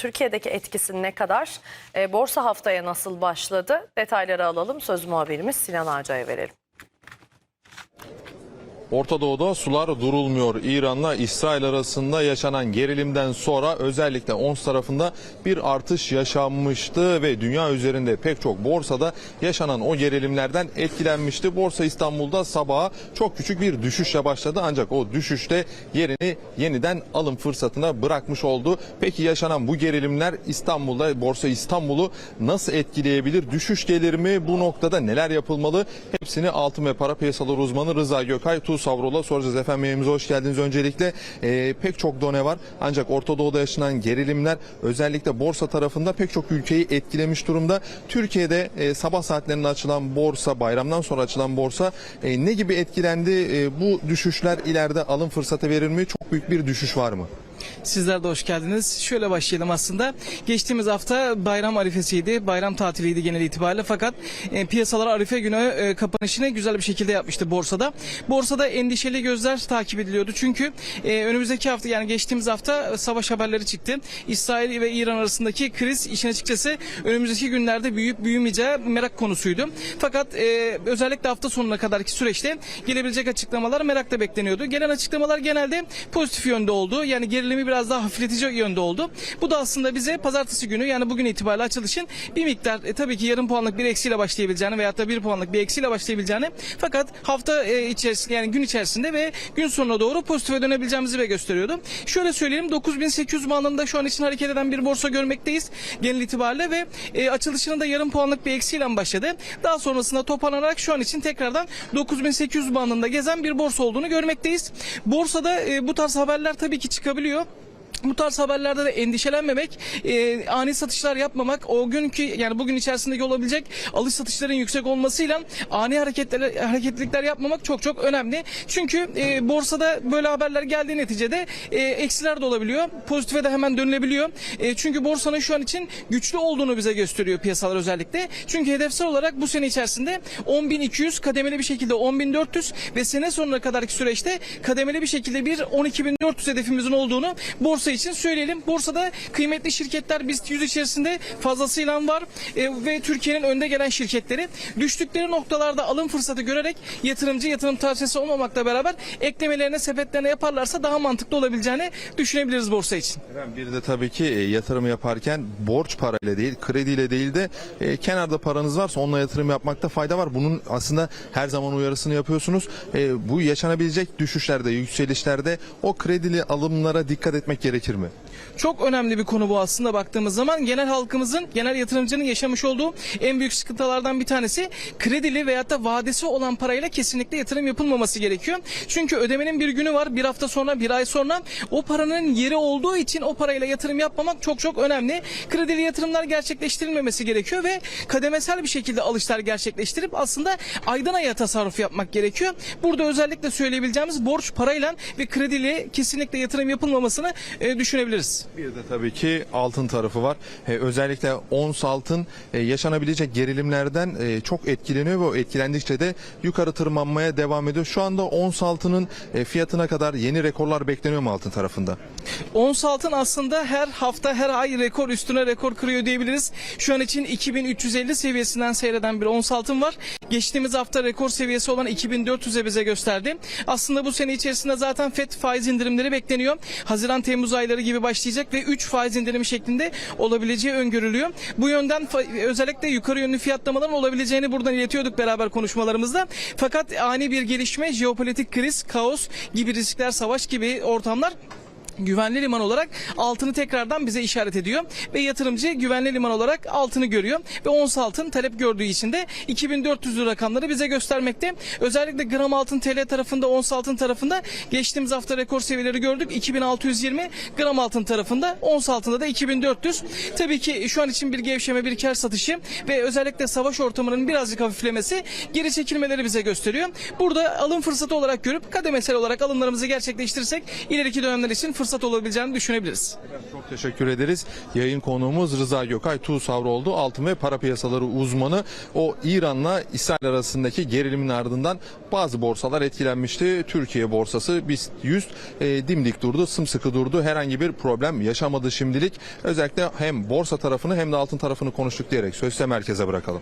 Türkiye'deki etkisi ne kadar? E, borsa haftaya nasıl başladı? Detayları alalım. Söz muhabirimiz Sinan Ağca'ya verelim. Orta Doğu'da sular durulmuyor. İran'la İsrail arasında yaşanan gerilimden sonra özellikle ONS tarafında bir artış yaşanmıştı ve dünya üzerinde pek çok borsada yaşanan o gerilimlerden etkilenmişti. Borsa İstanbul'da sabaha çok küçük bir düşüşle başladı ancak o düşüşte yerini yeniden alım fırsatına bırakmış oldu. Peki yaşanan bu gerilimler İstanbul'da Borsa İstanbul'u nasıl etkileyebilir? Düşüş gelir mi? Bu noktada neler yapılmalı? Hepsini altın ve para piyasaları uzmanı Rıza Gökay Tu Savrul'a soracağız. Efendim yayınımıza hoş geldiniz. Öncelikle e, pek çok done var. Ancak Orta Doğu'da yaşanan gerilimler özellikle borsa tarafında pek çok ülkeyi etkilemiş durumda. Türkiye'de e, sabah saatlerinde açılan borsa, bayramdan sonra açılan borsa e, ne gibi etkilendi? E, bu düşüşler ileride alım fırsatı verir mi? Çok büyük bir düşüş var mı? Sizler de hoş geldiniz. Şöyle başlayalım aslında. Geçtiğimiz hafta bayram arifesiydi. Bayram tatiliydi genel itibariyle. Fakat e, piyasalar arife günü e, kapanışını güzel bir şekilde yapmıştı borsada. Borsada endişeli gözler takip ediliyordu. Çünkü e, önümüzdeki hafta yani geçtiğimiz hafta savaş haberleri çıktı. İsrail ve İran arasındaki kriz işin açıkçası önümüzdeki günlerde büyüyüp büyümeyeceği merak konusuydu. Fakat e, özellikle hafta sonuna kadarki süreçte gelebilecek açıklamalar merakla bekleniyordu. Gelen açıklamalar genelde pozitif yönde oldu. Yani gerilimi biraz daha hafifletici yönde oldu. Bu da aslında bize pazartesi günü yani bugün itibariyle açılışın bir miktar e, tabii ki yarım puanlık bir eksiyle başlayabileceğini veyahut da bir puanlık bir eksiyle başlayabileceğini fakat hafta e, içerisinde yani gün içerisinde ve gün sonuna doğru pozitife dönebileceğimizi ve gösteriyordu. Şöyle söyleyelim 9800 bandında şu an için hareket eden bir borsa görmekteyiz genel itibariyle ve e, açılışının da yarım puanlık bir eksiyle başladı. Daha sonrasında toparlanarak şu an için tekrardan 9800 bandında gezen bir borsa olduğunu görmekteyiz. Borsada e, bu tarz haberler tabii ki çıkabiliyor. yok. Bu tarz haberlerde de endişelenmemek, e, ani satışlar yapmamak, o günkü yani bugün içerisindeki olabilecek alış satışların yüksek olmasıyla ani hareketler, hareketlilikler yapmamak çok çok önemli. Çünkü e, borsada böyle haberler geldiği neticede e, eksiler de olabiliyor. Pozitife de hemen dönülebiliyor. E, çünkü borsanın şu an için güçlü olduğunu bize gösteriyor piyasalar özellikle. Çünkü hedefsel olarak bu sene içerisinde 10.200 kademeli bir şekilde 10.400 ve sene sonuna kadarki süreçte kademeli bir şekilde bir 12.400 hedefimizin olduğunu borsa için söyleyelim. Borsada kıymetli şirketler BIST 100 içerisinde fazlasıyla var E, ve Türkiye'nin önde gelen şirketleri düştükleri noktalarda alım fırsatı görerek yatırımcı yatırım tavsiyesi olmamakla beraber eklemelerine sepetlerine yaparlarsa daha mantıklı olabileceğini düşünebiliriz borsa için. Efendim bir de tabii ki e, yatırım yaparken borç parayla değil, krediyle değil de e, kenarda paranız varsa onunla yatırım yapmakta fayda var. Bunun aslında her zaman uyarısını yapıyorsunuz. E, bu yaşanabilecek düşüşlerde, yükselişlerde o kredili alımlara dikkat etmek gerekir? Çok önemli bir konu bu aslında baktığımız zaman genel halkımızın, genel yatırımcının yaşamış olduğu en büyük sıkıntılardan bir tanesi kredili veyahut da vadesi olan parayla kesinlikle yatırım yapılmaması gerekiyor. Çünkü ödemenin bir günü var, bir hafta sonra, bir ay sonra o paranın yeri olduğu için o parayla yatırım yapmamak çok çok önemli. Kredili yatırımlar gerçekleştirilmemesi gerekiyor ve kademesel bir şekilde alışlar gerçekleştirip aslında aydan aya tasarruf yapmak gerekiyor. Burada özellikle söyleyebileceğimiz borç parayla ve krediyle kesinlikle yatırım yapılmamasını e, düşünebiliriz. Bir de tabii ki altın tarafı var. E, özellikle ons altın e, yaşanabilecek gerilimlerden e, çok etkileniyor ve o etkilendikçe de yukarı tırmanmaya devam ediyor. Şu anda ons altının e, fiyatına kadar yeni rekorlar bekleniyor mu altın tarafında? Ons altın aslında her hafta her ay rekor üstüne rekor kırıyor diyebiliriz. Şu an için 2350 seviyesinden seyreden bir ons altın var. Geçtiğimiz hafta rekor seviyesi olan 2400'e bize gösterdi. Aslında bu sene içerisinde zaten FED faiz indirimleri bekleniyor. Haziran Temmuz ayları gibi başlayacak ve 3 faiz indirimi şeklinde olabileceği öngörülüyor. Bu yönden özellikle yukarı yönlü fiyatlamaların olabileceğini buradan iletiyorduk beraber konuşmalarımızda. Fakat ani bir gelişme, jeopolitik kriz, kaos gibi riskler, savaş gibi ortamlar güvenli liman olarak altını tekrardan bize işaret ediyor ve yatırımcı güvenli liman olarak altını görüyor ve ons altın talep gördüğü için de 2400 rakamları bize göstermekte. Özellikle gram altın TL tarafında ons altın tarafında geçtiğimiz hafta rekor seviyeleri gördük. 2620 gram altın tarafında ons altında da 2400. Tabii ki şu an için bir gevşeme bir kar satışı ve özellikle savaş ortamının birazcık hafiflemesi geri çekilmeleri bize gösteriyor. Burada alım fırsatı olarak görüp kademesel olarak alımlarımızı gerçekleştirirsek ileriki dönemler için fırsat fırsat olabileceğini düşünebiliriz. Çok teşekkür ederiz. Yayın konuğumuz Rıza Gökay Tuğsavroğlu altın ve para piyasaları uzmanı. O İran'la İsrail arasındaki gerilimin ardından bazı borsalar etkilenmişti. Türkiye borsası BIST 100 e, dimdik durdu, sımsıkı durdu. Herhangi bir problem yaşamadı şimdilik. Özellikle hem borsa tarafını hem de altın tarafını konuştuk diyerek sözü merkeze bırakalım.